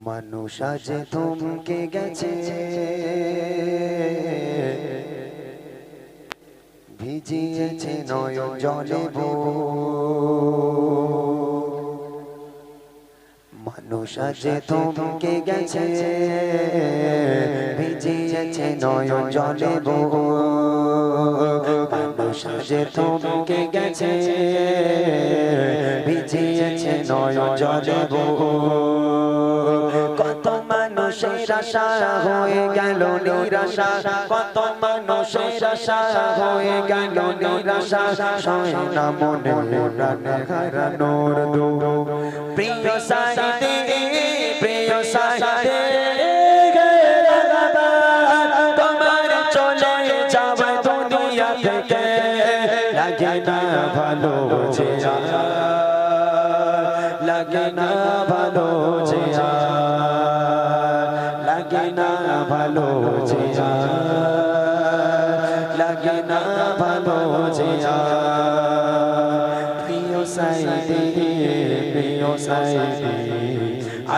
মানুষ আজ থমকে গেছে। ভিজিয়েছে নয়ন জলে মানুষ আজ থমকে গেছে। ভিজিয়েছে নয়ন জলে মানুষ আজ থমকে গেছে। ভিজিয়েছে নয়ন জলে মানুষের আশা হয়ে গেল নিরাশা। কত মানুষের আশা হয়ে গেল নিরাশা। সয় না মনে প্রাণে হারানোর দুঃখ প্রিয় সাইতে প্রিয় সাইতে তোমার চলে যাবে দুনিয়া থেকে। লাগে না ভালো যে ভালো যে লাগে না ভালো যে প্রিয় সাইদে প্রিয় সাইদে।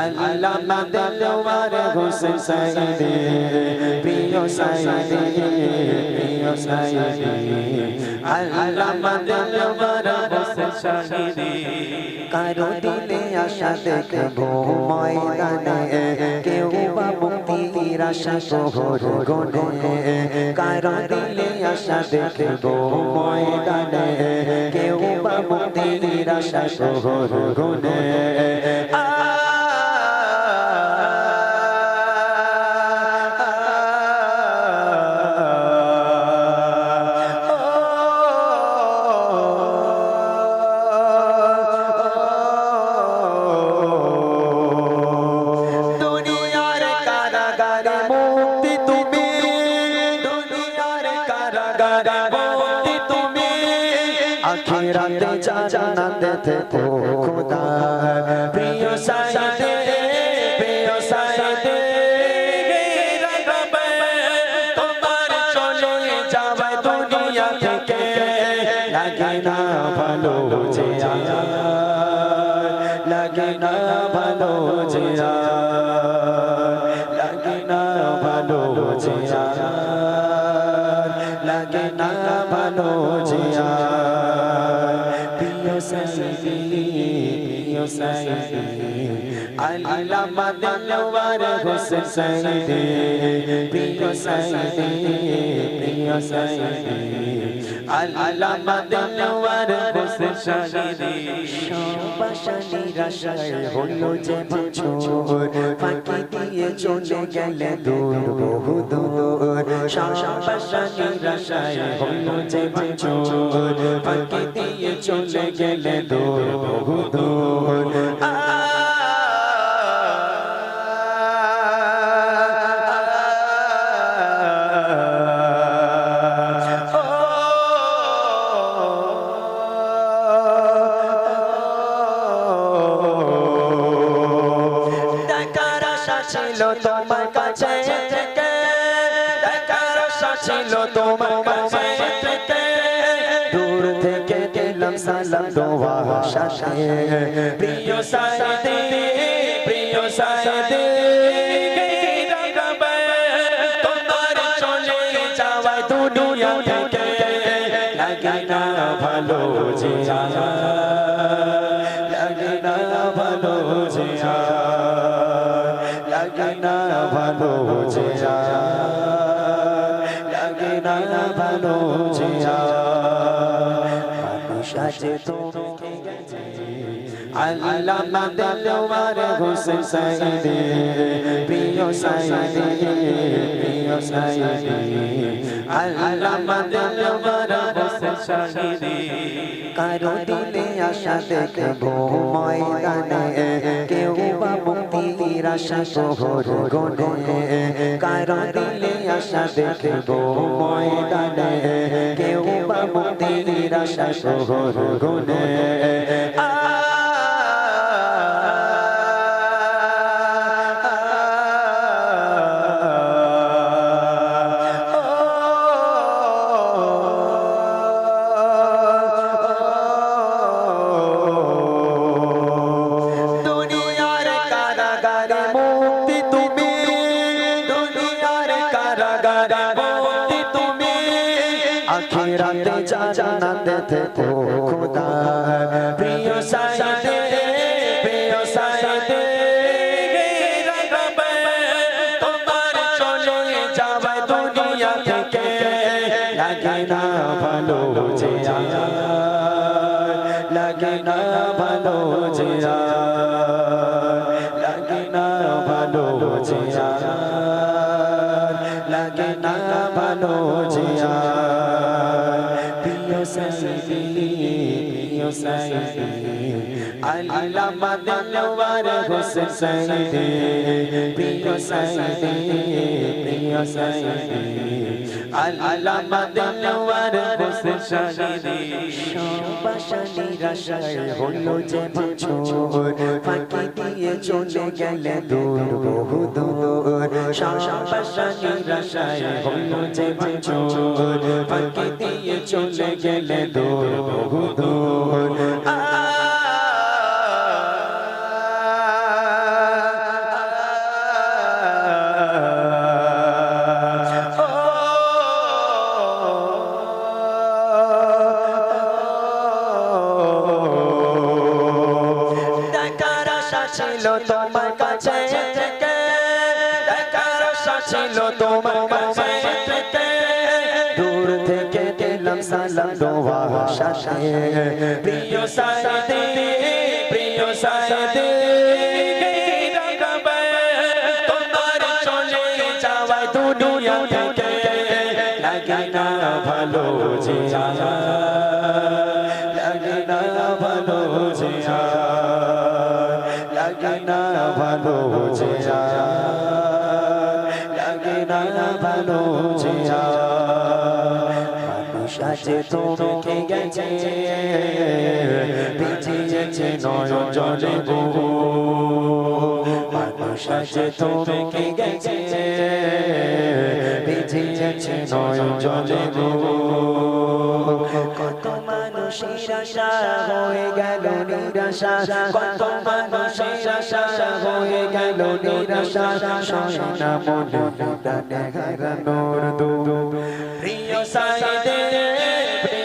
আল্লামা দিলওয়ার হোসেন সাইদে। প্রিয় সাইদে প্রিয় সাইদে। আল্লামা দিলওয়ার হোসেন সাইদে। কারও দিলে আশা দেখব ময়দানে। আশা শহর গনে কারও দিলে আশা দেখব ময়দানে। কেউ বা মুক্তির আশা শহর গনে কারাগারে মুক্তি তুমি আখিরাতে জান্নাতে থেকো খোদা প্রিয় সাইদে প্রিয় সাইদে তোমার চলে যাবে দুনিয়া থেকে লাগে না ভালো যে লাগে না ভালো যে লাগে না ভালো যে লাগে না ভালো যে প্রিয় সাইদি প্রিয় সাইদি আল্লামা দিলওয়ার হোসেন সাইদি প্রিয় সাইদি প্রিয় সাইদি আল্লামা দিলওয়ার হোসেন সাইদি সবাসা নিরাশায় হলো যে বছর ফাঁকি দিয়ে চলে গেলে দূর বহু দূর সবাসা নিরাশায় হলো যে বছর ফাঁকি দিয়ে চলে গেলে দূর বহু দূর ছিল তোমার কাছে থেকে। দেখার আশা ছিল তোমার কাছে থেকে। দূর থেকে দিলাম সালাম, দোয়া শাসে প্রিয় সাইদে প্রিয় সাইদে ভালো যে ভালো যে লাগে না ভালো যে মানুষ আছে তোমাকে গেছে। আল্লামা দিলওয়ার হোসেন সাইদে। প্রিয় সাইদে প্রিয় সাইদে। আল্লামা দিলওয়ার হোসেন সাইদে। কারও দিলে আশা দেখব মুক্তির আশা শহর গনে আশা দেখব ময়দানে কেউ বা মুক্তির আশা শহর গনে আখিরাতে জান্নাতে থেকো খোদা প্রিয় সাইদে প্রিয় সাইদে তোমার চলে যাবে দুনিয়া থেকে। লাগে না ভালো যে লাগে না ভালো যে লাগে না ভালো যে লাগে না ভালো যে প্রিয় সাইদি। আল্লামা দিলওয়ার হোসেন সাইদি। প্রিয় সাইদি প্রিয় সাইদি। আল্লামা দিলওয়ার হোসেন সাইদি। সবাসানি রাশায় হলো যে বছর। ফাঁকি দিয়ে চলে গেলে দূর, বহু দূর। সবাসানি রাশায় হলো যে বছর। ফাঁকি চলে গেলে দূর, বহু দূর। ছিল তোমার কাছে ছিল তোমার কাছে সালাম দোয়া সাথে প্রিয় সাথে প্রিয় না ভালো যে লাগে না ভালো যে লাগে না ভালো যে লাগে না ভালো যে আছে তোমাকে গেছে ভিজিয়েছে নয়ন জলে গো মানুষ আছে তোমাকে গেছে ভিজিয়েছে নয়ন জলে গো কত মানুষের হয়ে গেল নিরাশা কত মানুষের হয়ে গেল নিরাশা সয়না মনে মুদানে হারানোর দু প্রিয় সাইদে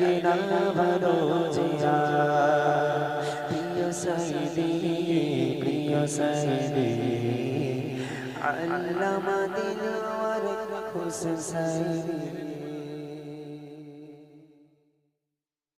লাগে না ভালো যে লাগে না ভালো যে লাগে না ভালো যে লাগে না ভালো যে লাগে না ভালো যে প্রিয় সাইদি প্রিয় সাইদি আল্লামা দিলওয়ার হোসেন সাইদি